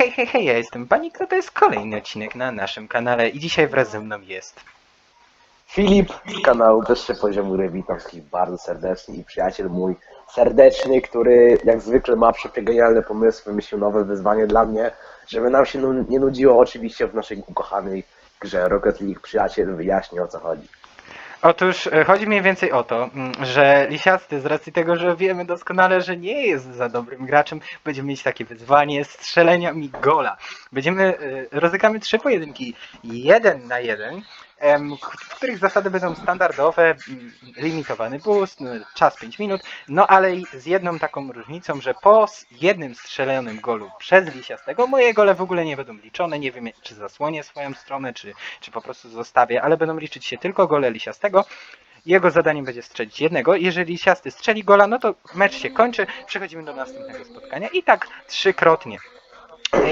Hej, hej, hej, ja jestem Panik, to jest kolejny odcinek na naszym kanale i dzisiaj wraz ze mną jest... Filip z kanału Wyższe Poziomu Gry, witam wszystkich bardzo serdecznie i przyjaciel mój serdeczny, który jak zwykle ma przepiegenialne pomysły, wymyślił nowe wyzwanie dla mnie, żeby nam się nie nudziło oczywiście w naszej ukochanej grze Rocket League. Przyjaciel wyjaśni o co chodzi. Otóż e, chodzi mniej więcej o to, mm, że Lisiasty z racji tego, że wiemy doskonale, że nie jest za dobrym graczem, będziemy mieć takie wyzwanie strzelenia mi gola. Będziemy, e, rozegramy trzy pojedynki jeden na jeden, w których zasady będą standardowe, mm, limitowany boost, no, czas 5 minut, no ale z jedną taką różnicą, że po jednym strzelonym golu przez Lisiastego moje gole w ogóle nie będą liczone, nie wiem czy zasłonię swoją stronę, czy, czy po prostu zostawię, ale będą liczyć się tylko gole Lisiastego. Jego zadaniem będzie strzelić jednego. Jeżeli Lisiasty strzeli gola, no to mecz się kończy, przechodzimy do następnego spotkania i tak trzykrotnie.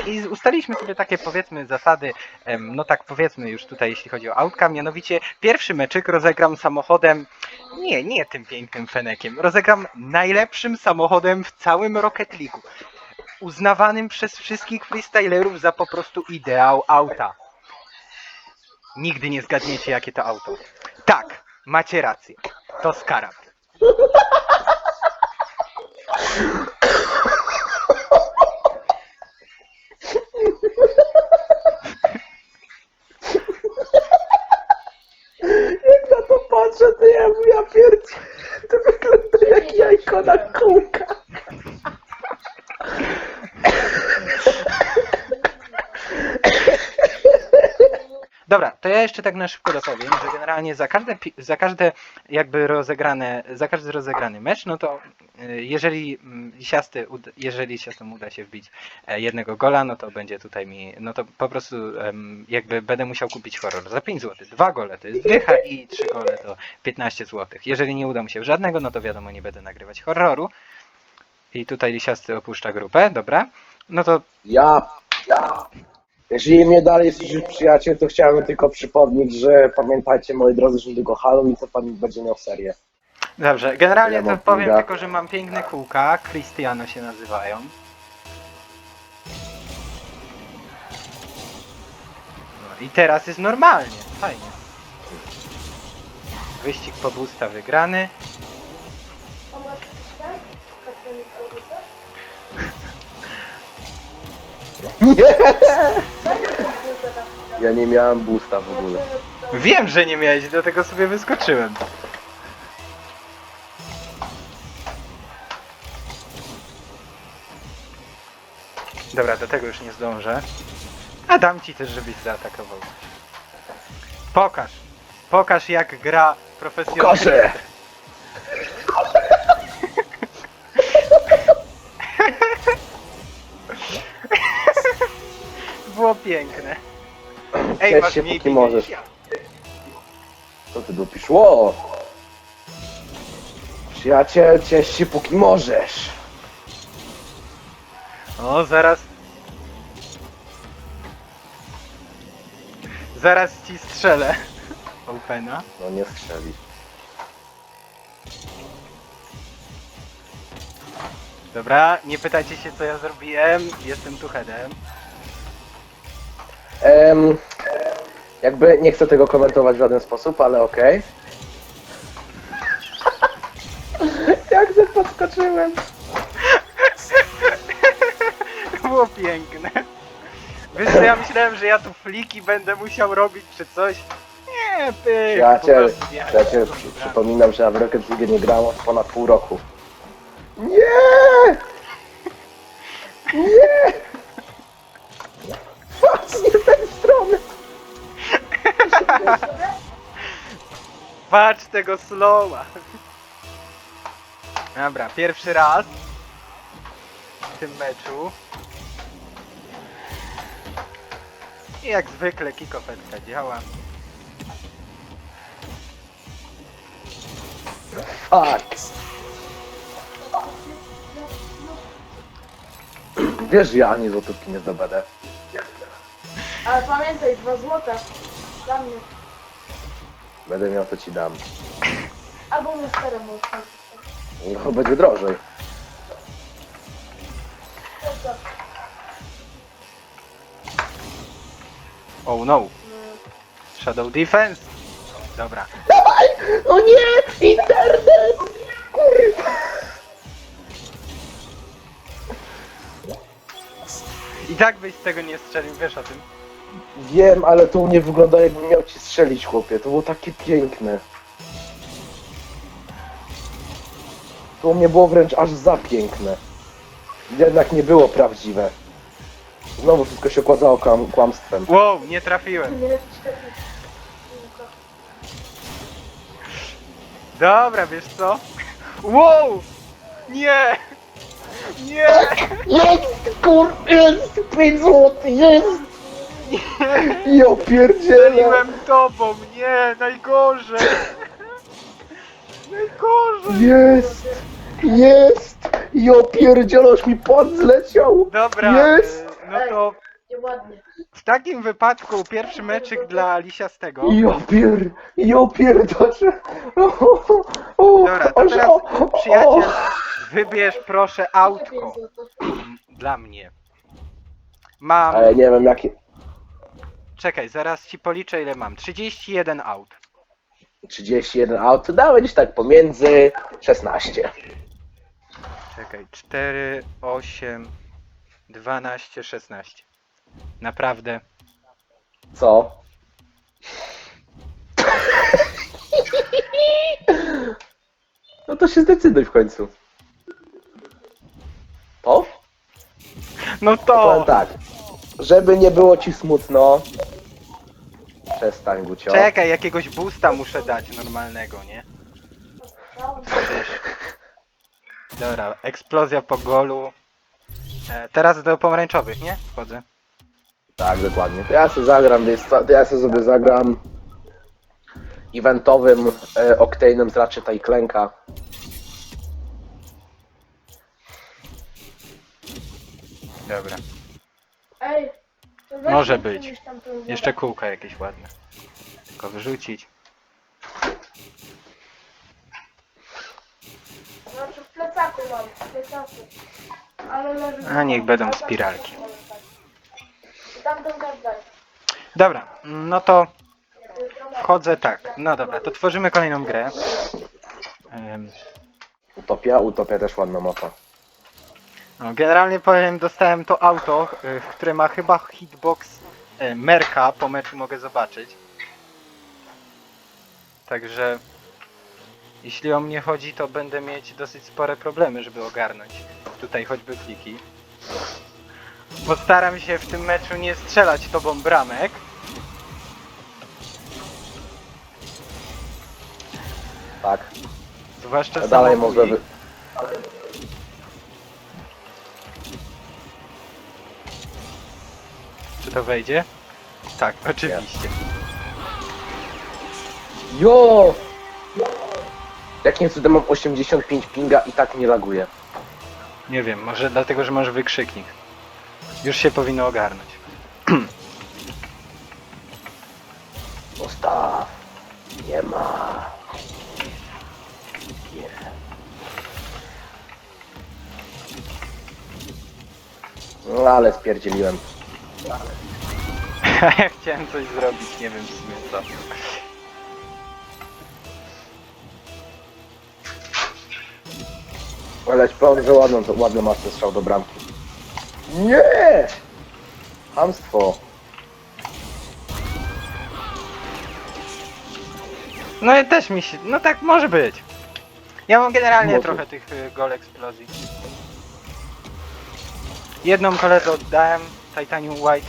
I ustaliliśmy sobie takie powiedzmy zasady, no tak powiedzmy już tutaj jeśli chodzi o autka, mianowicie pierwszy meczyk rozegram samochodem, nie, nie tym pięknym Fenekiem, rozegram najlepszym samochodem w całym Rocket League'u. Uznawanym przez wszystkich freestylerów za po prostu ideał auta. Nigdy nie zgadniecie jakie to auto. Tak, macie rację. To Skarab. Jak na to patrzę, to ja, ja pierdzie, to wygląda jak jajko na kółka. Dobra, to ja jeszcze tak na szybko dopowiem, że generalnie za każde, za każde jakby rozegrane, za każdy rozegrany mecz, no to y, jeżeli mm, lisiasty, uda- jeżeli lisiastym uda się wbić e, jednego gola, no to będzie tutaj mi, no to po prostu jakby będę musiał kupić horror za 5 zł. Dwa gole to jest dycha i trzy gole to 15 zł. Jeżeli nie uda mu się żadnego, no to wiadomo, nie będę nagrywać horroru. I tutaj lisiasty opuszcza grupę, dobra. No to Ja, ja. Jeżeli mnie dalej słyszysz przyjaciel, to chciałem tylko przypomnieć, że pamiętajcie moi drodzy, że niedługo Halloween, co pan będzie miał serię. Dobrze, generalnie Ja to mam powiem pinga. tylko, że mam piękne kółka, Cristiano się nazywają. No i teraz jest normalnie, fajnie. Wyścig po boosta wygrany. Ja nie miałem boosta w ogóle. Wiem, że nie miałeś, dlatego sobie wyskoczyłem. Dobra, do tego już nie zdążę. A dam ci też, żebyś zaatakował. Pokaż. Pokaż jak gra profesjonalnie. Kosze! Było piękne. Ej, Ciesz się, póki możesz. Co ty dupisz? Ło! Przyjaciel, ciesz się póki możesz. O, zaraz. Zaraz ci strzelę. Opena. No nie strzeli. Dobra, nie pytajcie się co ja zrobiłem. Jestem tu headem. Em, jakby nie chcę tego komentować w żaden sposób, ale okej. Jak ze podskoczyłem. Było piękne. Wiesz co, ja myślałem, że ja tu fliki będę musiał robić czy coś. Nie, pyk. Przyjaciel, przyjaciel, przy, przypominam, że ja w Rocket League nie grałem od ponad pół roku. Nie! Nie! Patrz, nie strony! Patrz tego slowa. Dobra, pierwszy raz w tym meczu. I jak zwykle kikofetka działa. Fuck! Wiesz, ja ani złotówki nie zdobędę. Ale pamiętaj, dwa złote. Dla mnie. Będę miał, to ci dam. Albo mnie cztery może. No, będzie drożej. Oh no. Shadow Defense. Dobra. O nie! Internet! Kurwa! I tak byś z tego nie strzelił, wiesz o tym. Wiem, ale to u mnie wygląda jakbym miał ci strzelić, chłopie. To było takie piękne. To u mnie było wręcz aż za piękne. Jednak nie było prawdziwe. Znowu wszystko się okładało kłam, kłamstwem. Wow, nie trafiłem. Nie. Dobra, wiesz co? Wow! Nie! Nie! Jest, kur... jest! 5 zł, jest! Ja pierdzielę! Strzeliłem tobą, nie! Najgorzej! Najgorzej! Jest! Jest! Ja pierdzielę, aż mi pot zleciał! Dobra, Jest! no to Nieładnie. w takim wypadku pierwszy meczyk dla Lisiastego. Ja pier... Ja pierdolę! Dobra, to teraz przyjaciel, wybierz proszę autko dla mnie. Mam, Ale nie wiem jakie... czekaj, zaraz ci policzę ile mam. 31 aut. 31 aut, dałem gdzieś tak pomiędzy 16. Czekaj, 4, 8, 12, 16. Naprawdę. Co? No to się zdecyduj w końcu. To? No Powiem to! tak. Żeby nie było ci smutno. Przestań, Gucio. Czekaj, jakiegoś boosta muszę dać normalnego, nie? Przecież. Dobra, eksplozja po golu. E, teraz do pomarańczowych, nie? Wchodzę. Tak, dokładnie. To ja sobie zagram, to ja sobie, sobie zagram eventowym e, Octane'em z Ratcheta i Klęka. Dobra. Ej, to weź Może być. przynieś tam tą wodę. Jeszcze kółka jakieś ładne. Tylko wyrzucić. Znaczy w plecaku mam, w plecaku. Ale leży... A, niech będą spiralki. Tamtą też daj. Dobra, no to wchodzę tak. No dobra, to tworzymy kolejną grę. Em, Utopia, Utopia też ładna mapa. No, generalnie powiem, dostałem to auto, y, które ma chyba hitbox y, Merka, po meczu mogę zobaczyć. Także jeśli o mnie chodzi, to będę mieć dosyć spore problemy, żeby ogarnąć tutaj choćby kliki. Postaram się w tym meczu nie strzelać tobą bramek. Tak. Zwłaszcza dalej samobój. może wy... to wejdzie? Tak, oczywiście. Jo! Jakim cudem mam 85 pinga i tak nie laguje. Nie wiem, może dlatego, że masz wykrzyknik. Już się powinno ogarnąć. Zostaw. Nie ma. Nie. No ale spierdzieliłem. Ja chciałem coś zrobić, nie wiem w sumie co. Ale powiem, że ładną, to ładny masz ten strzał do bramki. Nie! Hamstwo. No i też mi się, no tak może być. Ja mam generalnie Może. trochę tych y, gol eksplozji. Jedną koledze oddałem, Titanium White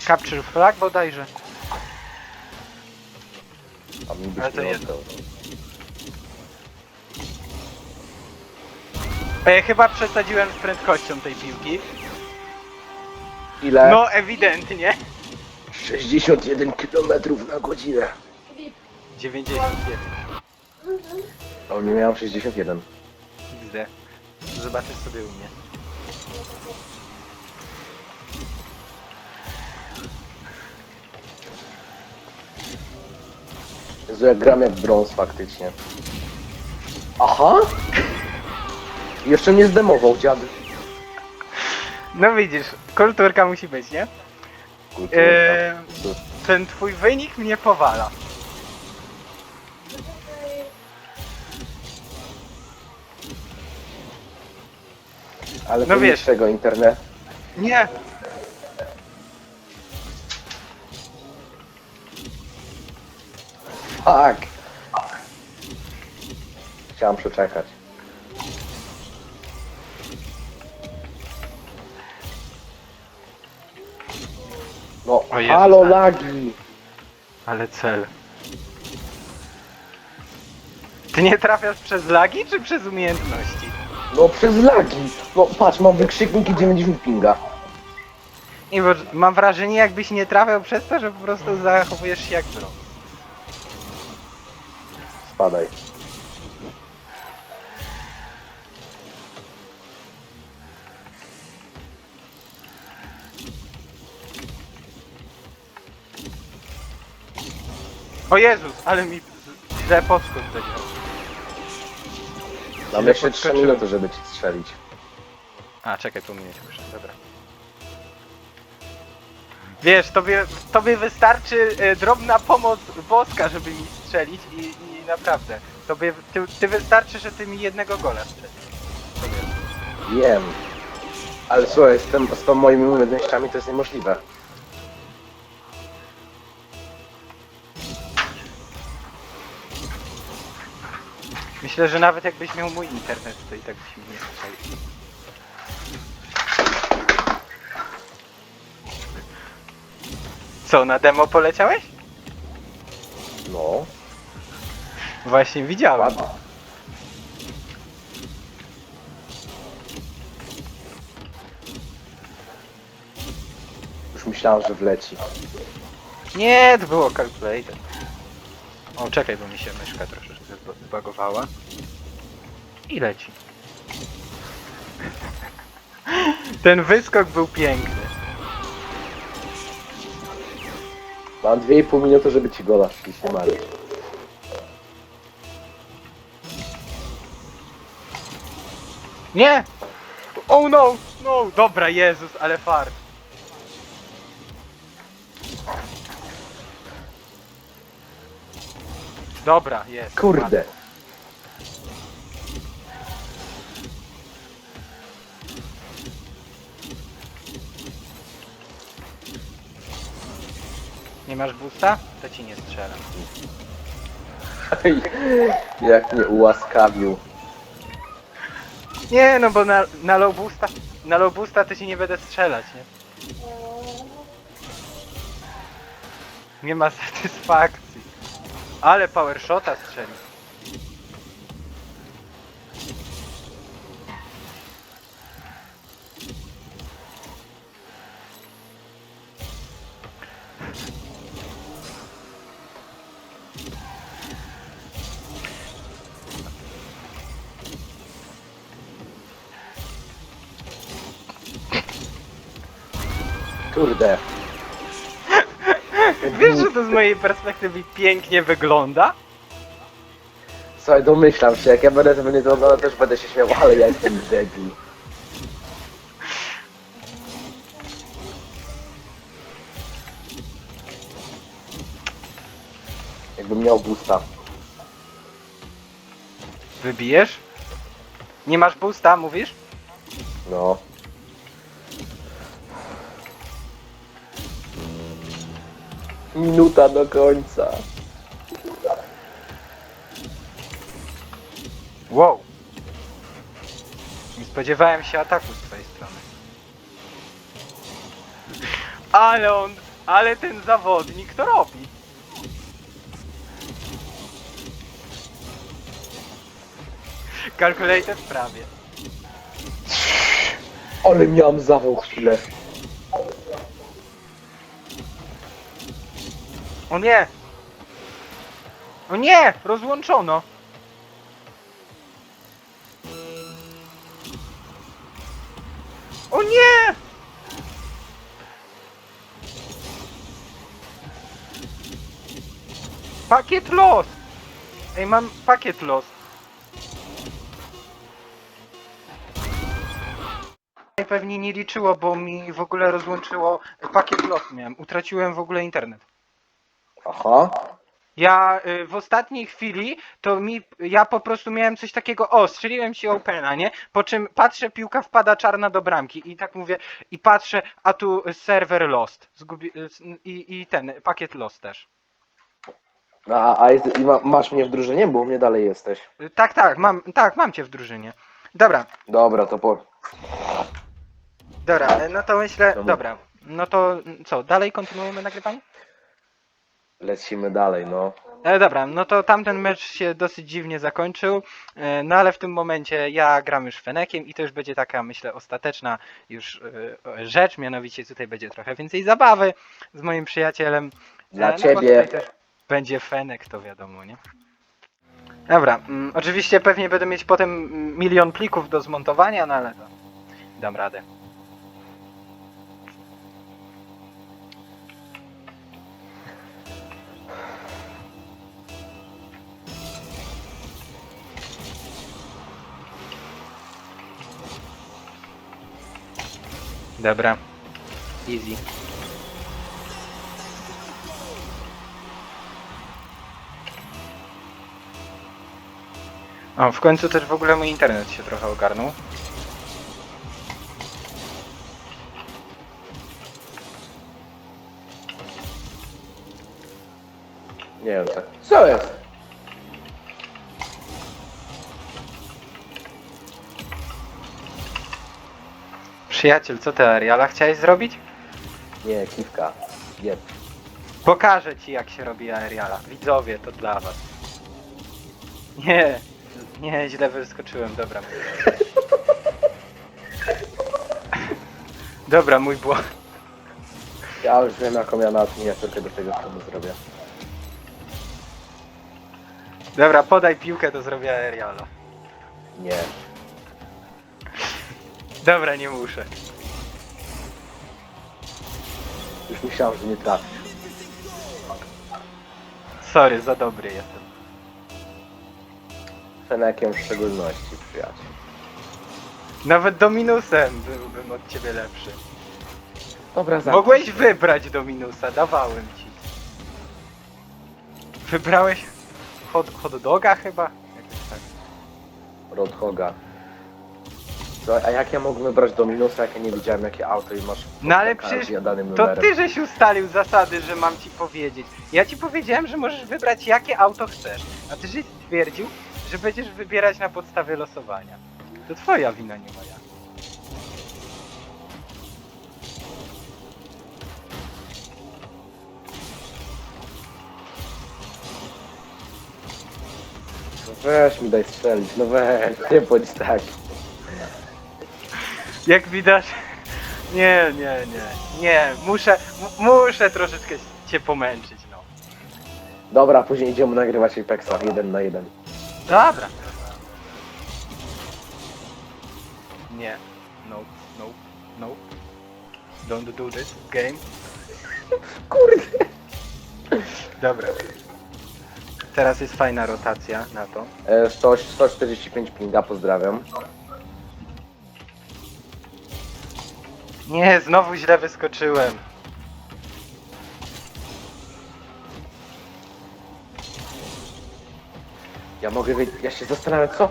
y, Capture Flag bodajże. A mi byś Ale to nie jedno. oddał. E, chyba przesadziłem z prędkością tej piłki. Ile? No ewidentnie. 61 km na godzinę. Filip, 91. O, nie miałem 61. XD. Zobaczysz sobie u mnie. Jak gram jak brąz faktycznie. Aha! Jeszcze nie zdemował dziady. No widzisz, kulturka musi być, nie? Kultura. Eee, ten twój wynik mnie powala. Ale no wiesz. tego internet. Nie! Tak. Chciałem przeczekać. No, O halo tak. lagi! Ale cel. Ty nie trafiasz przez lagi, czy przez umiejętności? No przez lagi! No patrz, mam wykrzyknik i 90 pinga. Nie, bo mam wrażenie, jakbyś nie trafiał przez to, że po prostu zachowujesz się jak wrog. Spadaj. O Jezus, ale mi źle podskok zadziałał. Mam Ile jeszcze 3 podskoczyłem? minuty, żeby ci strzelić. A, czekaj, muszę, dobra. Wiesz, tobie, tobie wystarczy e, drobna pomoc boska, żeby mi strzelić i, i naprawdę. Tobie, ty, ty wystarczy, że ty mi jednego gola strzelisz. Wiem. Ale słuchaj, z, tym, z tą moimi umiejętnościami to jest niemożliwe. Myślę, że nawet jakbyś miał mój internet, to i tak byś mi nie strzelił. Co, na demo poleciałeś? No, Właśnie widziałem. ładnie. Już myślałem, że wleci. Nie, to było calculated. O, czekaj, bo mi się myszka troszeczkę zbagowała. I leci. Ten wyskok był piękny. Mam 2,5 minuty, żeby ci gola szlić, nie martw. Nie! Oh no! No! Dobra, Jezus, ale fart. Dobra, jest. Kurde. Nie masz boosta? To ci nie strzelam. Jak mnie ułaskawił. Nie, no bo na, na low boosta, na low boosta to ci nie będę strzelać, nie? Nie ma satysfakcji. Ale power shota strzeli. Kurde. Wiesz, że to z mojej perspektywy pięknie wygląda? Słuchaj, domyślam się, jak ja będę to będzie to oglądał, też będę się śmiał, ale ja jestem debil. Jakbym miał boosta. Wybijesz? Nie masz boosta, mówisz? No. Minuta do końca. Wow. Nie spodziewałem się ataku z twojej strony. Ale on, ale ten zawodnik to robi. Calculated prawie. Ale miałem zawał chwilę. O nie! O nie! Rozłączono! O nie! Pakiet los! Ej, mam pakiet los. pewnie nie liczyło, bo mi w ogóle rozłączyło pakiet lot miałem. Utraciłem w ogóle internet. Aha. Ja y, w ostatniej chwili to mi, ja po prostu miałem coś takiego, o, strzeliłem ci opena, nie? Po czym patrzę, piłka wpada czarna do bramki i tak mówię, i patrzę, a tu serwer lost. Zgubi, y, i, I ten, pakiet lost też. A, a jest, i ma, masz mnie w drużynie, bo u mnie dalej jesteś. Y, Tak, tak, mam, tak, mam cię w drużynie. Dobra, Dobra, to po... dobra, y, no to myślę, Dobra. dobra, no to mm, co, dalej kontynuujemy nagrywanie? Lecimy dalej, no. E, dobra, no to tamten mecz się dosyć dziwnie zakończył, e, no ale w tym momencie ja gram już Fenekiem i to już będzie taka, myślę, ostateczna już e, rzecz, mianowicie tutaj będzie trochę więcej zabawy z moim przyjacielem. Dla E, no bo ciebie. tutaj też będzie Fenek, to wiadomo, nie? Dobra, mm, oczywiście pewnie będę mieć potem mm, milion plików do zmontowania, no ale to dam radę. Dobra. Easy. O, w końcu też w ogóle mój internet się trochę ogarnął. Nie wiem, tak. Co jest? Przyjaciel, co ty Ariala chciałeś zrobić? Nie, kiwka. Nie. Pokażę ci jak się robi aeriala. Widzowie, to dla was. Nie, nie, źle wyskoczyłem, dobra. Dobra, mój błąd. Ja już wiem, jaką ja nawet miniaturkę do tego filmu zrobię. Dobra, podaj piłkę, to zrobię aeriala. Nie. Dobra, nie muszę. Już myślałem, że nie trafię. Sorry, za dobry jestem. Fenekiem w szczególności, przyjaciel. Nawet Dominusem byłbym od ciebie lepszy. Dobra, za. Mogłeś wybrać Dominusa, dawałem ci. Wybrałeś hot, hot doga chyba? Jakoś tak. Roadhoga. Co, a jak ja mogłem wybrać do minusa, jak ja nie wiedziałem jakie auto i masz No ale przecież danym To numerem. ty żeś ustalił zasady, że mam ci powiedzieć. Ja ci powiedziałem, że możesz wybrać jakie auto chcesz. A ty żeś stwierdził, że będziesz wybierać na podstawie losowania. To twoja wina, nie moja. No weź mi daj strzelić, no weź, nie bądź tak. Jak widać... Nie, nie, nie. Nie, muszę, muszę troszeczkę cię pomęczyć, no. Dobra, później idziemy nagrywać Apexa jeden na jeden. Dobra. Nie. No, no, no. Don't do this game. Kurde. Dobra. Teraz jest fajna rotacja na to. E, 100, 145 pinga, pozdrawiam. Nie, znowu źle wyskoczyłem. Ja mogę wiedzieć, ja się zastanawiam co?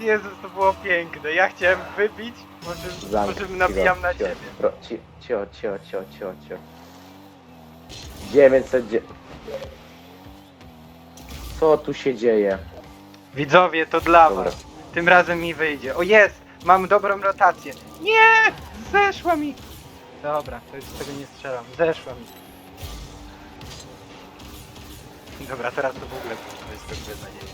Jezus, to było piękne. Ja chciałem wybić, po czym, po Zamknij czym nabijam na ciebie. Pro, ci, cio, cio, cio, cio, cio. 900... Co tu się dzieje? Widzowie, to dla Dobra. was. Tym razem mi wyjdzie. O jest! Mam dobrą rotację. Nie! Zeszła mi! Dobra, to już z tego nie strzelam. Zeszła mi. Dobra, teraz to w ogóle to jest tak beznadziejnie.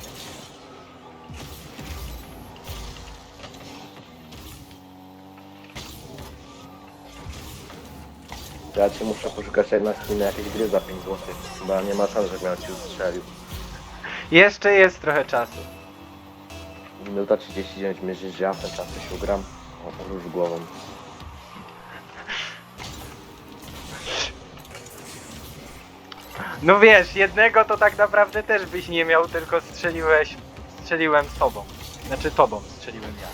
Ja ci muszę poszukać jednak na jakieś gry za 5 zł. Chyba nie ma szans, żebym ja ci ustrzelił. Jeszcze jest trochę czasu. Minuta 39 myślisz, że ja w ten czas się ugram? O, rusz głową. No wiesz, jednego to tak naprawdę też byś nie miał, tylko strzeliłeś, strzeliłem z tobą. Znaczy tobą strzeliłem ja.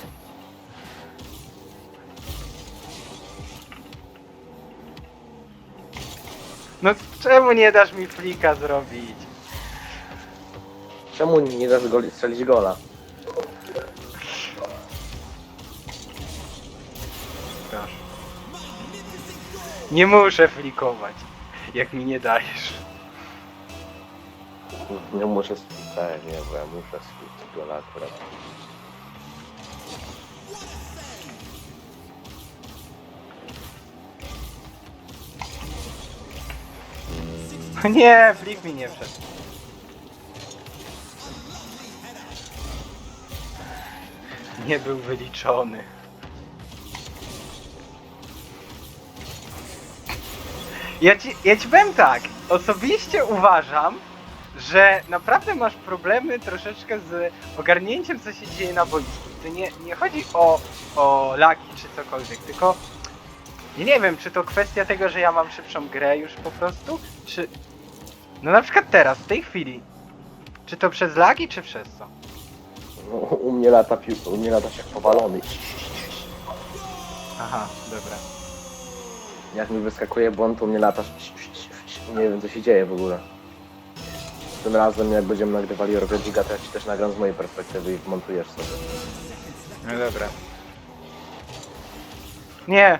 No czemu nie dasz mi flika zrobić? Czemu nie dasz goli, strzelić gola? Proszę. Nie muszę flikować, jak mi nie dajesz. Nie muszę strzelić, nie, bo ja muszę strzelić gola akurat. Nie, flik mi nie wszedł. Nie był wyliczony. Ja ci, ja ci powiem tak, osobiście uważam, że naprawdę masz problemy troszeczkę z ogarnięciem, co się dzieje na boisku. To nie, nie chodzi o, o lagi czy cokolwiek, tylko nie wiem, czy to kwestia tego, że ja mam szybszą grę już po prostu, czy... No na przykład teraz, w tej chwili. Czy to przez lagi, czy przez co? U mnie lata pił, u mnie latasz jak powalony. Aha, dobra. Jak mi wyskakuje błąd, to u mnie latasz. Nie wiem co się dzieje w ogóle. Tym razem jak będziemy nagrywali Giga, to ja ci też nagram z mojej perspektywy i montujesz sobie. No dobra. Nie!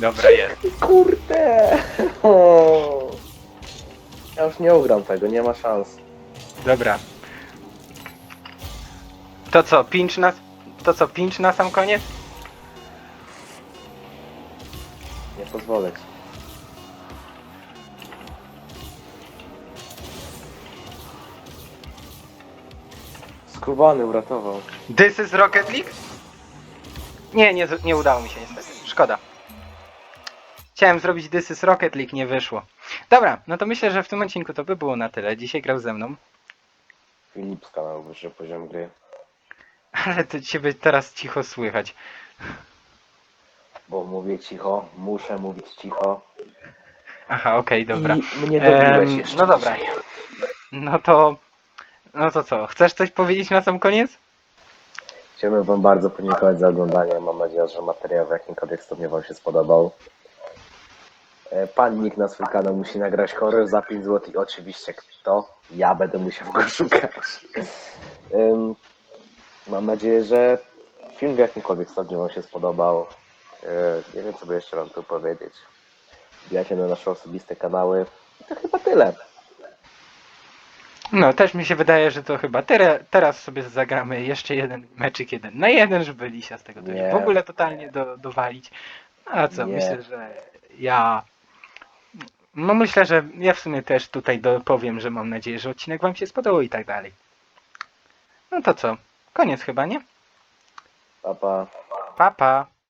Dobra, jest. Kurde! O. Ja już nie ugram tego, nie ma szans. Dobra. To co, pinch na... To co, pinch na sam koniec? Nie pozwolę ci. Skubany uratował. This is Rocket League? Nie, nie, z- nie udało mi się niestety. Szkoda. Chciałem zrobić This is Rocket League, nie wyszło. Dobra, no to myślę, że w tym odcinku to by było na tyle. Dzisiaj grał ze mną. Filip z kanału Wyższy Poziom Gry. Ale to ciebie teraz cicho słychać. Bo mówię cicho, muszę mówić cicho. Aha, okej, dobra. I mnie dobiłeś Em, jeszcze no dobra. No to... No to co, chcesz coś powiedzieć na sam koniec? Chciałbym wam bardzo podziękować za oglądanie. Mam nadzieję, że materiał w jakimkolwiek stopniu wam się spodobał. E, Pan Nick na swój kanał musi nagrać horror za 5 zł i oczywiście kto? Ja będę musiał go szukać. Mam nadzieję, że film w jakimkolwiek stopniu wam się spodobał. E, Nie wiem, co by jeszcze wam tu powiedzieć. Wbijajcie na nasze osobiste kanały. I to chyba tyle. No, też mi się wydaje, że to chyba tyle. Teraz sobie zagramy jeszcze jeden meczyk jeden na jeden, żeby Lisia z tego Nie. w ogóle totalnie do, dowalić. A co, Nie. myślę, że ja... No myślę, że ja w sumie też tutaj dopowiem, że mam nadzieję, że odcinek wam się spodobał i tak dalej. No to co? Koniec chyba, nie? Pa, pa. Pa, pa.